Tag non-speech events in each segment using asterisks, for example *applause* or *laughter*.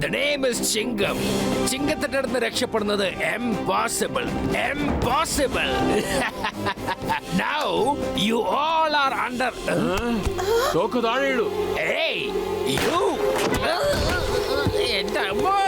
The name is Chingam ചിങ്കത്തിന്റെ അടുത്ത് രക്ഷപ്പെടുന്നത് impossible impossible now you all are under തോക്ക് ഇടൂ. ഏയ് യു *laughs* എന്റെ അമ്മേ,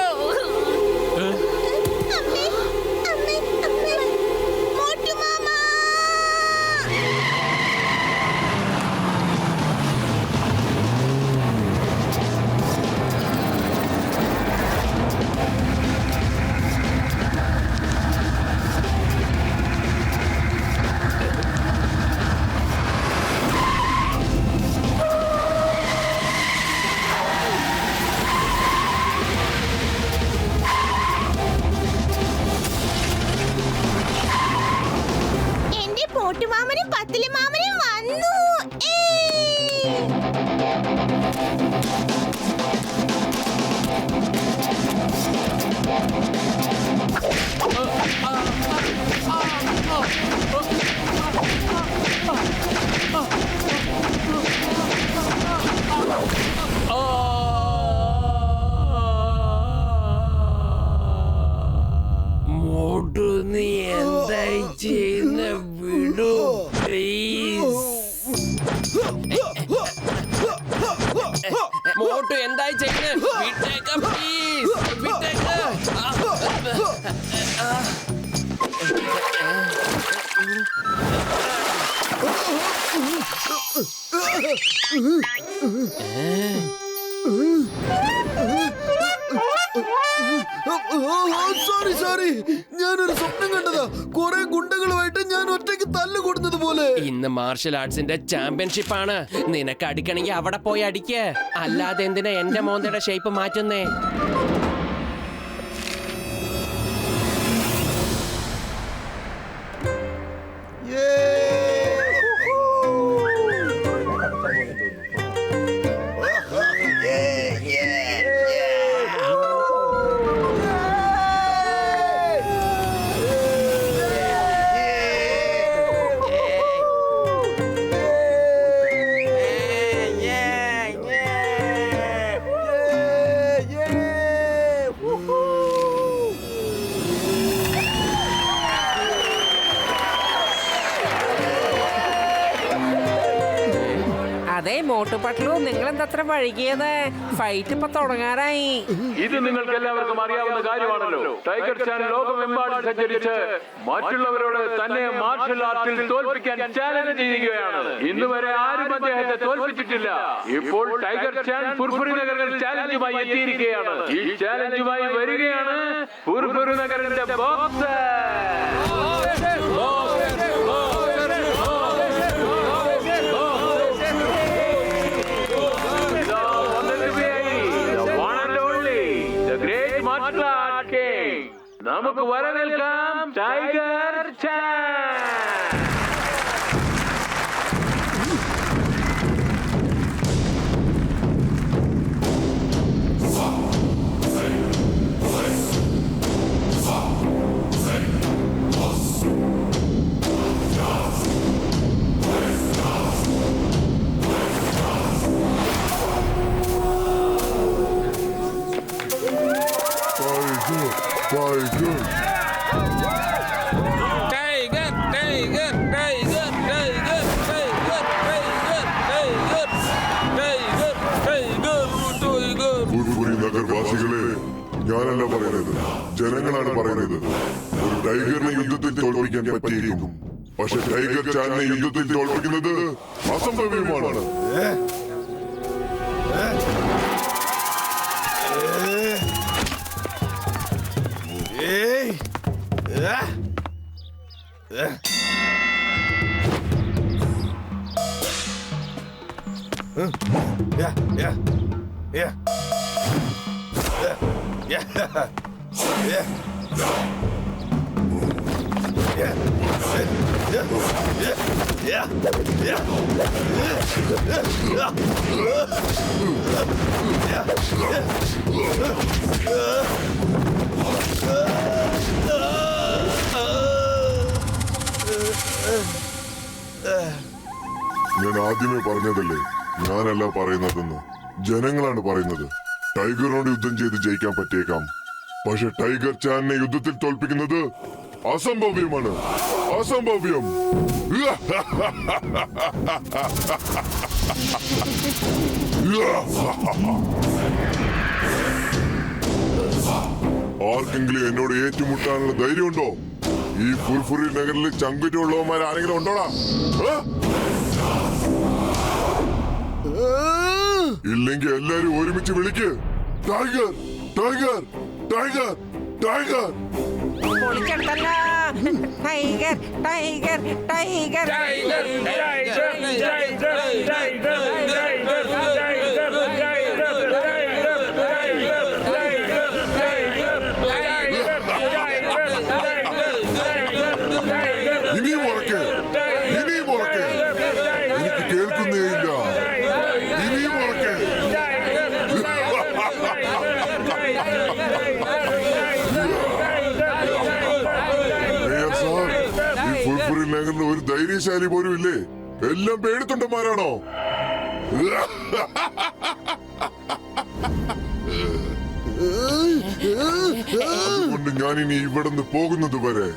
സോറി സോറി ഞാനൊരു സ്വപ്നം കണ്ടതാ. കുറെ ഗുണ്ടകളുമായിട്ട് ഞാൻ ഒറ്റയ്ക്ക് തല്ല് കൂടുന്നത് പോലെ. ഇന്ന് മാർഷൽ ആർട്സിന്റെ ചാമ്പ്യൻഷിപ്പ് ആണ്. നിനക്ക് അടിക്കണമെങ്കിൽ അവിടെ പോയി അടിക്ക്. അല്ലാതെ എന്തിനാ എന്റെ മോന്തയുടെ ഷേപ്പ് മാറ്റുന്നേ? അതെ മോട്ടുപട്ലു നിങ്ങൾ എന്താ അത്ര വഴുകിയത്? ഫൈറ്റ് ഇപ്പൊ തുടങ്ങാറായി. ഇത് നിങ്ങൾക്ക് എല്ലാവർക്കും അറിയാവുന്ന കാര്യമാണല്ലോ. ടൈഗർ ചാൻ ലോകമെമ്പാടും സഞ്ചരിച്ച് മറ്റുള്ളവരോട് തന്നെ മാർഷൽ ആർട്ടിൽ തോൽപ്പിക്കാൻ ചാലഞ്ച് ചെയ്യുകയാണ്. ഇന്ന് വരെ ആരും അദ്ദേഹത്തെ തോൽപ്പിച്ചിട്ടില്ല. ഇപ്പോൾ ടൈഗർ ചാൻ ഫുർഫുറി നഗറിൽ ചാലഞ്ചുമായി എത്തിയിരിക്കുകയാണ്. ഈ ചാലഞ്ചുമായി വരികയാണ് ഫുർഫുറി നഗറിന്റെ ബോക്സർ நமக்கு வர യുദ്ധത്തോടിക്കപ്പെട്ടിരിക്കും പക്ഷെ ടൈഗർ ചാനെ യുദ്ധത്തിൽ തോൽപ്പിക്കുന്നത് അസംഭവ്യമാണ് Yeah, yeah, yeah. Yeah, yeah, yeah. ഞാൻ ആദ്യമേ പറഞ്ഞതല്ലേ ഞാനല്ല പറയുന്നതെന്ന്. ജനങ്ങളാണ് പറയുന്നത്. ടൈഗറിനോട് യുദ്ധം ചെയ്ത് ജയിക്കാൻ പറ്റിയേക്കാം. പക്ഷെ ടൈഗർ ചാനിനെ യുദ്ധത്തിൽ തോൽപ്പിക്കുന്നത് അസംഭവ്യമാണ്. അസംഭവ്യം. ആർക്കെങ്കിലും എന്നോട് ഏറ്റുമുട്ടാനുള്ള ധൈര്യമുണ്ടോ? ഈ ഫുൽഫുറി നഗറിൽ ചങ്കുറ്റുള്ളവന്മാർ ആരെങ്കിലും ഉണ്ടോടാ ഇല്ലെങ്കിൽ എല്ലാരും ഒരുമിച്ച് വിളിക്ക്. Tiger tiger tiger tiger. tiger, tiger, tiger, tiger, tiger, tiger, tiger, tiger, ധൈര്യശാലി പോലും ഇല്ലേ? എല്ലാം പേടിത്തൊണ്ടന്മാരാണോ? അതുകൊണ്ട് ഞാൻ ഇനി ഇവിടുന്ന് പോകുന്നത് വരെ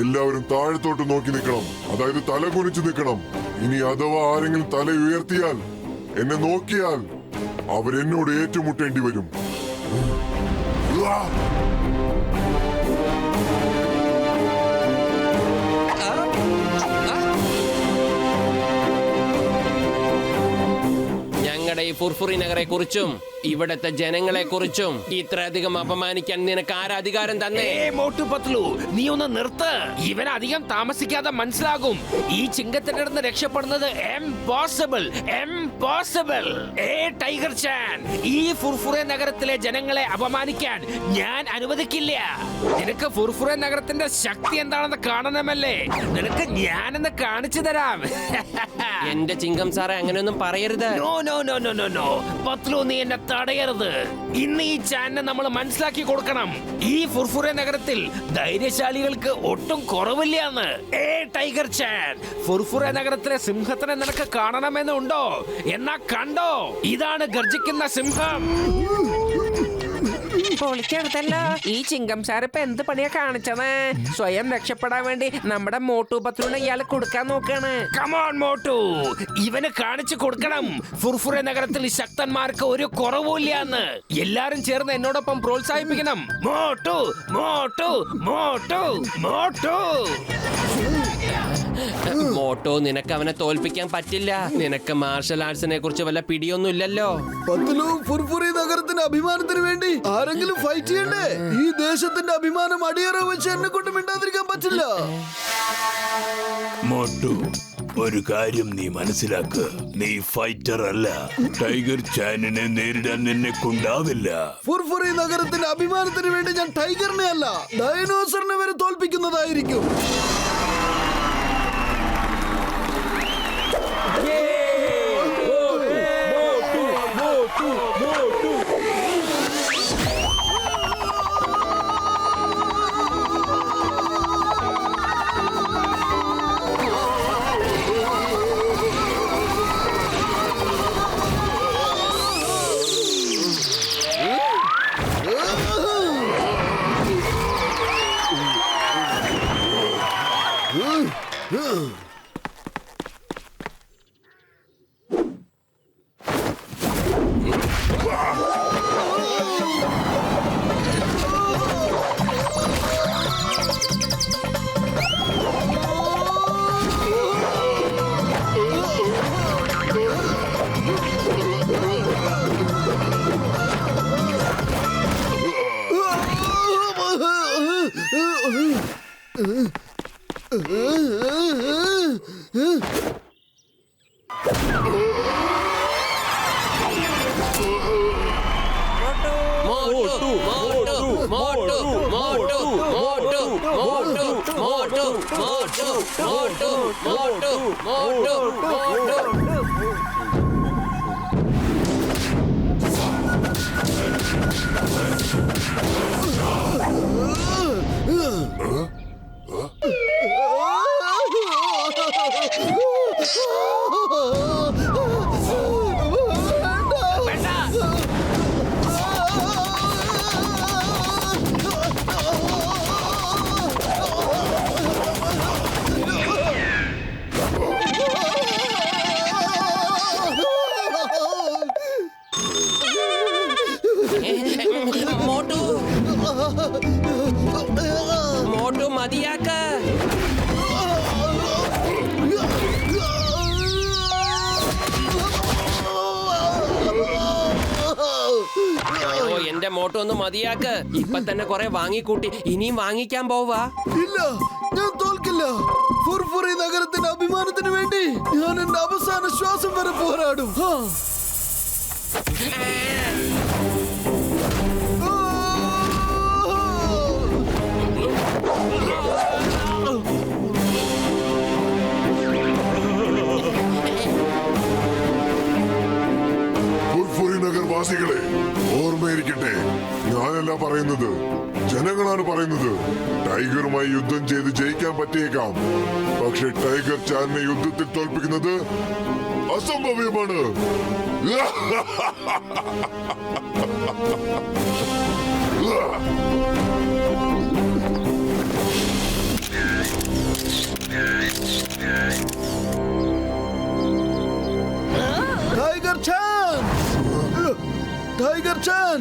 എല്ലാവരും താഴത്തോട്ട് നോക്കി നിൽക്കണം. അതായത് തല കുനിച്ചു നിൽക്കണം. ഇനി അഥവാ ആരെങ്കിലും തല ഉയർത്തിയാൽ എന്നെ നോക്കിയാൽ അവരെന്നോട് ഏറ്റുമുട്ടേണ്ടി വരും. ഫോർ ഫോർ ഇവിടത്തെ ജനങ്ങളെ കുറിച്ചും ഇത്രയധികം അപമാനിക്കാൻ നിനക്ക് ആരാധികാരം തന്നെ? മോട്ടു പത്ലു നീ ഒന്ന് നിർത്ത്. ഇവൻ അധികം താമസിക്കാതെ മനസ്സിലാകും. ഈ ചിങ്കത്തിന്റെ അടുത്ത് രക്ഷപ്പെടുന്നത് എംപോസിബിൾ എംപോസിബിൾ ഏ ടൈഗർ ചാൻ ഈ ഫുർഫുറെ നഗരത്തിലെ ജനങ്ങളെ അപമാനിക്കാൻ ഞാൻ അനുവദിക്കില്ല. നിനക്ക് ഫുർഫുറെ നഗരത്തിന്റെ ശക്തി എന്താണെന്ന് കാണണമല്ലേ? നിനക്ക് ഞാനെന്ന് കാണിച്ചു തരാം. എന്റെ ചിങ്കം സാറേ അങ്ങനെയൊന്നും പറയരുത്. No no no no no Patlu നീ എന്നെ തടയരുത്. ഇന്ന് ഈ ചാനൽ നമ്മൾ മനസ്സിലാക്കി കൊടുക്കണം. ഈ ഫുർഫുര നഗരത്തിൽ ധൈര്യശാലികൾക്ക് ഒട്ടും കുറവില്ലാന്ന്. ഏ ടൈഗർ ചാൻ ഫുർഫുര നഗരത്തിലെ സിംഹത്തിനെ നിനക്ക് കാണണമെന്നുണ്ടോ? എന്നാ കണ്ടോ. ഇതാണ് ഗർജിക്കുന്ന സിംഹം. പൊളിച്ചെടുത്തല്ലോ ഈ ചിങ്കം സാർ ഇപ്പൊ എന്ത് പണിയാ കാണിച്ചത്? സ്വയം രക്ഷപ്പെടാൻ വേണ്ടി നമ്മുടെ മോട്ടു പത്രുവിനെ ഇയാൾ കൊടുക്കാൻ നോക്കാണ്. Come on Motu. ഇവന് കാണിച്ചു കൊടുക്കണം. ഫുർഫുറ നഗരത്തിൽ ശക്തന്മാർക്ക് ഒരു കുറവുമില്ലാന്ന്. എല്ലാരും ചേർന്ന് എന്നോടൊപ്പം പ്രോത്സാഹിപ്പിക്കണം. മോട്ടു മോട്ടു മോട്ടു മോട്ടു. മോട്ടോ നിനക്ക് അവനെ തോൽപ്പിക്കാൻ പറ്റില്ല. നിനക്ക് മാർഷൽ ആർട്സിനെ കുറിച്ച് വല്ല പിടിയൊന്നും ഇല്ലല്ലോ. പത്തിലും ഫുർഫുറി നഗരത്തിന്റെ അഭിമാനത്തിന് വേണ്ടി ആരെങ്കിലും ഫൈറ്റ് ചെയ്യണ്ടേ? ഈ ദേശത്തിന്റെ അഭിമാനം അടിയറ വെച്ച് എന്നെ കൊണ്ട് മിണ്ടാതിരിക്കാൻ പറ്റില്ല. മോട്ടു ഒരു കാര്യം നീ മനസ്സിലാക്ക്. നീ ഫൈറ്റർ അല്ല. ടൈഗർ ചാനിനെ നേരിടാൻ നിന്നെ കൊണ്ടാവില്ല ഫുർഫുറി നഗരത്തിന്റെ അഭിമാനത്തിന് വേണ്ടി ഞാൻ ടൈഗറിനെ അല്ല ഡൈനോസറിനെ വരെ തോൽപ്പിക്കുന്നതായിരിക്കും. మోటు మోటు మోటు మోటు మోటు మోటు മോട്ടു ഒന്ന് മതിയാക്ക്. ഇപ്പൊ തന്നെ കൊറേ വാങ്ങിക്കൂട്ടി. ഇനിയും വാങ്ങിക്കാൻ പോവാ. ഇല്ല ഞാൻ തോൽക്കില്ല. ഫുർഫുറി നഗരത്തിന്റെ അഭിമാനത്തിന് വേണ്ടി ഞാൻ എന്റെ അവസാന ശ്വാസം വരെ പോരാടും. പറ്റിയേക്കാം പക്ഷെ ടൈഗർ ചാലിനെ യുദ്ധത്തിൽ തോൽപ്പിക്കുന്നത് അസംഭവ്യമാണ്. Tiger Chan! Tiger Chan!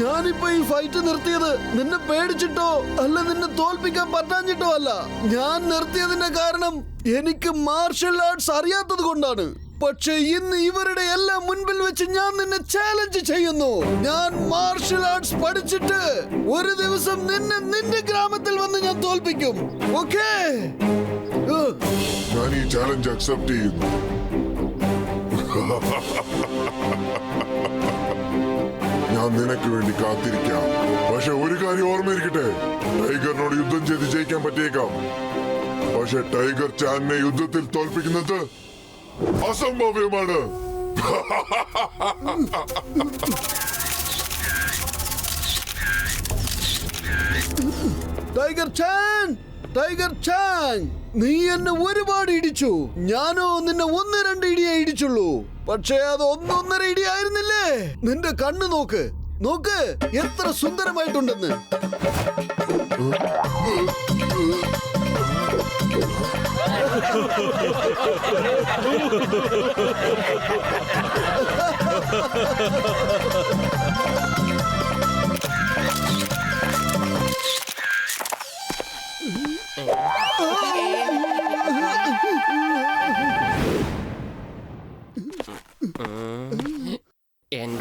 ഞാനിപ്പോ ഈ ഫൈറ്റ് നിർത്തിയത് നിന്നെ പേടിച്ചിട്ടോ അല്ല നിന്നെ തോൽപ്പിക്കാൻ പറ്റാഞ്ഞിട്ടോ അല്ല. ഞാൻ നിർത്തിയതിന്റെ കാരണം എനിക്ക് മാർഷൽ ആർട്സ് അറിയാത്തത് കൊണ്ടാണ്. പക്ഷെ ഇന്ന് ഇവരുടെ എല്ലാം മുൻപിൽ വെച്ച് ഞാൻ നിന്നെ ചാലഞ്ച് ചെയ്യുന്നു. ഞാൻ മാർഷൽ ആർട്സ് പഠിച്ചിട്ട് ഒരു ദിവസം നിന്നെ നിന്റെ ഗ്രാമത്തിൽ വന്ന് ഞാൻ തോൽപ്പിക്കും. ഓക്കേ ഞാൻ ഈ ചാലഞ്ച് അക്സെപ്റ്റ് ചെയ്യുന്നു. *laughs* ഞാൻ നിനക്ക് വേണ്ടി കാത്തിരിക്കാം. പക്ഷെ ഒരു കാര്യം ഓർമ്മയിരിക്കട്ടെ. ടൈഗറിനോട് യുദ്ധം ചെയ്ത് ജയിക്കാൻ പറ്റിയേക്കാം. പക്ഷെ ടൈഗർ ചാനിനെ യുദ്ധത്തിൽ തോൽപ്പിക്കുന്നത് അസംഭവ്യമാണ്. Tiger Chan! ടൈഗർ ചാങ് നീ എന്നെ ഒരുപാട് ഇടിച്ചു. ഞാനോ നിന്നെ ഒന്ന് രണ്ട് ഇടിയേ ഇടിച്ചുള്ളൂ. പക്ഷേ അത് ഒന്നൊന്നര ഇടിയായിരുന്നില്ലേ നിന്റെ കണ്ണ് നോക്ക്. നോക്ക് എത്ര സുന്ദരമായിട്ടുണ്ടെന്ന്. *laughs*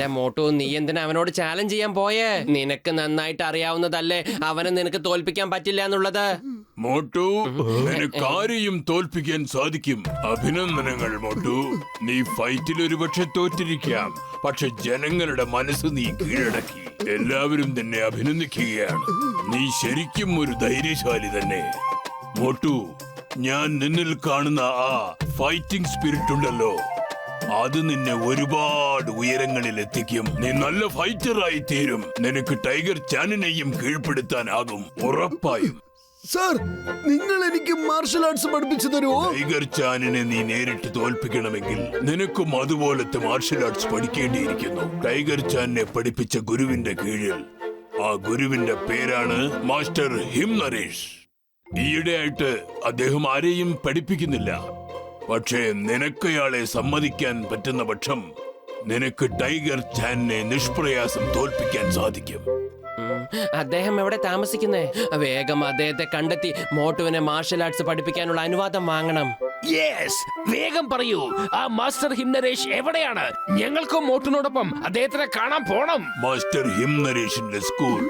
എന്റെ മോട്ടു നീ എന്തിനാ അവനോട് ചാലഞ്ച് ചെയ്യാൻ പോയേ? നിനക്ക് നന്നായിട്ട് അറിയാവുന്നതല്ലേ അവനെ നിനക്ക് തോൽപ്പിക്കാൻ പറ്റില്ല എന്നുള്ളത്? മോട്ടു നിനക്ക് ആരെയും തോൽപ്പിക്കാൻ സാധിക്കും. അഭിനന്ദനങ്ങൾ മോട്ടു. നീ ഫൈറ്റിൽ ഒരുപക്ഷെ തോറ്റിരിക്കാം. പക്ഷെ ജനങ്ങളുടെ മനസ്സ് നീ കീഴടക്കി. എല്ലാവരും തന്നെ അഭിനന്ദിക്കുകയാണ്. നീ ശരിക്കും ഒരു ധൈര്യശാലി തന്നെ. മോട്ടു ഞാൻ നിന്നിൽ കാണുന്ന ആ ഫൈറ്റിംഗ് സ്പിരിറ്റ് ഉണ്ടല്ലോ. അത് നിന്നെ ഒരുപാട് ഉയരങ്ങളിൽ എത്തിക്കും നീ നല്ല ഫൈറ്റർ ആയി തീരും നിനക്ക് ടൈഗർ ചാനിനെയും കീഴ്പ്പെടുത്താനാകും. ഉറപ്പായും. സർ നിങ്ങൾ എനിക്ക് മാർഷൽ ആർട്സ് പഠിപ്പിച്ചു തരുമോ? ടൈഗർ ചാനിനെ നീ നേരിട്ട് തോൽപ്പിക്കണമെങ്കിൽ നിനക്കും അതുപോലത്തെ മാർഷൽ ആർട്സ് പഠിക്കേണ്ടിയിരിക്കുന്നു. ടൈഗർ ചാനിനെ പഠിപ്പിച്ച ഗുരുവിന്റെ കീഴിൽ. ആ ഗുരുവിന്റെ പേരാണ് മാസ്റ്റർ ഹിം നരേഷ് ഈയിടെയായിട്ട് അദ്ദേഹം ആരെയും പഠിപ്പിക്കുന്നില്ല. പക്ഷേ നിനക്കയാളെ സമ്മതിക്കാൻ പറ്റുന്ന പക്ഷം നിനക്ക് ടൈഗർ ചാനിനെ നിഷ്പ്രയാസം തോൽപ്പിക്കാൻ സാധിക്കും. അദ്ദേഹം എവിടെ താമസിക്കുന്നേ? വേഗം അദ്ദേഹത്തെ കണ്ടെത്തി മോട്ടുവിനെ മാർഷൽ ആർട്സ് പഠിപ്പിക്കാനുള്ള അനുവാദം വാങ്ങണം. യെസ് വേഗം പറയൂ. ആ മാസ്റ്റർ ഹിംനരേഷ് എവിടെയാണ്? ഞങ്ങൾക്കും മോട്ടിനോടൊപ്പം അദ്ദേഹത്തിനെ കാണാൻ പോണം. മാസ്റ്റർ ഹിംനരേഷിന്റെ സ്കൂൾ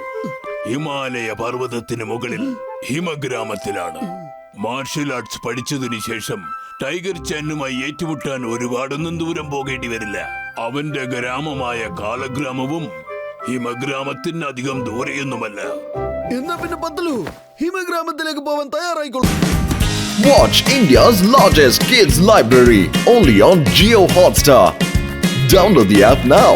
ഹിമാലയ പർവതത്തിന് മുകളിൽ ഹിമഗ്രാമത്തിലാണ്. മാർഷൽ ആർട്സ് പഠിച്ചതിനു ശേഷം ടൈഗർ ചാനുമായി ഏറ്റുമുട്ടാൻ ഒരുപാടൊന്നും ദൂരം പോകേണ്ടി വരില്ല അവന്റെ ഗ്രാമമായ കാലഗ്രാമവും ഹിമഗ്രാമത്തിന് അധികം ദൂരെയൊന്നുമല്ല എന്നാ പിന്നെ പത്തലു ഹിമഗ്രാമത്തിലേക്ക് പോവാൻ തയ്യാറായിക്കോളൂ Watch India's largest kids library only on Geo Hotstar. Download the app now.